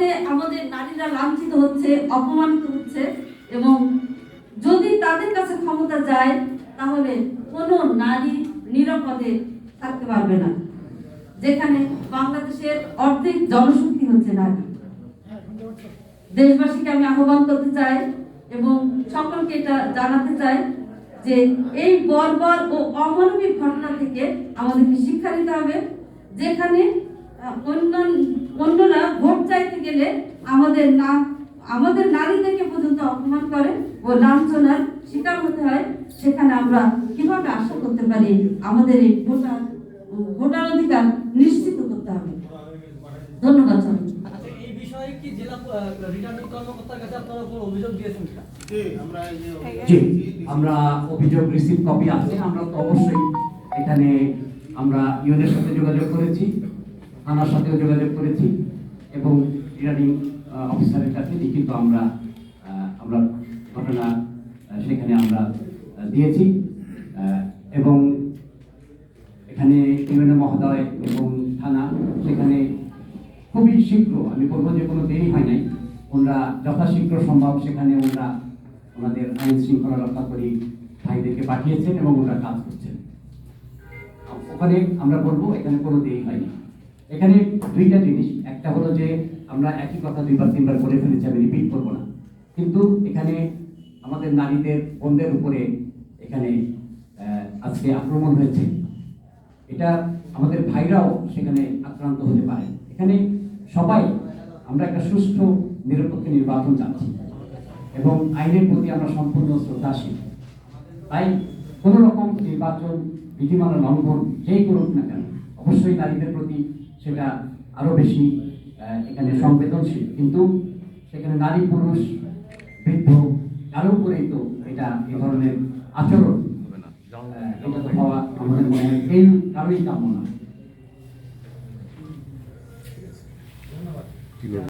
পথে আমাদের নারীরা লাঞ্ছিত হচ্ছে অপমানিত হচ্ছে এবং যদি তাদের কাছে ক্ষমতা যায় তাহলে কোনো নারী নিরাপদে থাকতে পারবে না। যেখানে বাংলাদেশের অর্ধেক জনশক্তি হচ্ছে নারী। দেশবাসীকে আমি আহ্বান করতে চাই এবং সকলকে এটা জানাতে চাই যে এই বর্বর ও অমানবিক ঘটনা থেকে আমাদেরকে শিক্ষা নিতে হবে যেখানে আহ, অন্য গেলে আমাদের না আমাদের নারীদেরকে পর্যন্ত অপমান করে ও লাঞ্ছনার শিকার হতে হয় সেখানে আমরা কীভাবে আশা করতে পারি আমাদের এই ভোটার ভোটার অধিকার নিশ্চিত করতে হবে? ধন্যবাদ সবাইকে আচ্ছা এই বিষয়ে কি জেলা রিটার্নিং কর্মকর্তার কাছে আপনারা কোনো অভিযোগ দিয়েছেন? কিনা জি আমরা অভিযোগ রিসিভ কপি আছে আমরা তো অবশ্যই এখানে আমরা ইউনের সাথে যোগাযোগ করেছি থানার সাথেও যোগাযোগ করেছি। রিটার্নিং অফিসারের কাছে লিখিত আমরা আমরা ঘটনা সেখানে আমরা দিয়েছি। এবং এখানে ইউএনএ মহোদয় এবং থানা, সেখানে খুবই শীঘ্র, আমি বলব যে কোনো দেরি হয় নাই, ওনারা যথাশীঘ্র সম্ভব সেখানে ওনারা ওনাদের আইন শৃঙ্খলা রক্ষাকারী ভাইদেরকে পাঠিয়েছেন এবং ওনারা কাজ করছেন। ওখানে আমরা বলব, এখানে কোনো দেরি হয়নি এখানে দুইটা জিনিস। একটা হলো যে আমরা একই কথা দুইবার, তিনবার করে ফেলেছি, আমি রিপিট করব না। কিন্তু এখানে আমাদের নারীদের, বোনদের উপরে এখানে আজকে আক্রমণ হয়েছে। এটা আমাদের ভাইরাও সেখানে আক্রান্ত হতে পারে। এখানে সবাই, আমরা একটা সুষ্ঠু, নিরপেক্ষ নির্বাচন চাচ্ছি। এবং আইনের প্রতি আমরা সম্পূর্ণ শ্রদ্ধাশীল। তাই কোন রকম নির্বাচন, বিধিমালা লঙ্ঘন যেই করুক না কেন, অবশ্যই নারীদের প্রতি সেটা আরও বেশি এখানে সংবেদনশীল। কিন্তু সেখানে নারী পুরুষ বৃদ্ধ কারও উপরেই তো এটা এ ধরনের আচরণ। এটা তো হওয়া আমাদের মনে হয় এই কারণেই কাম্য না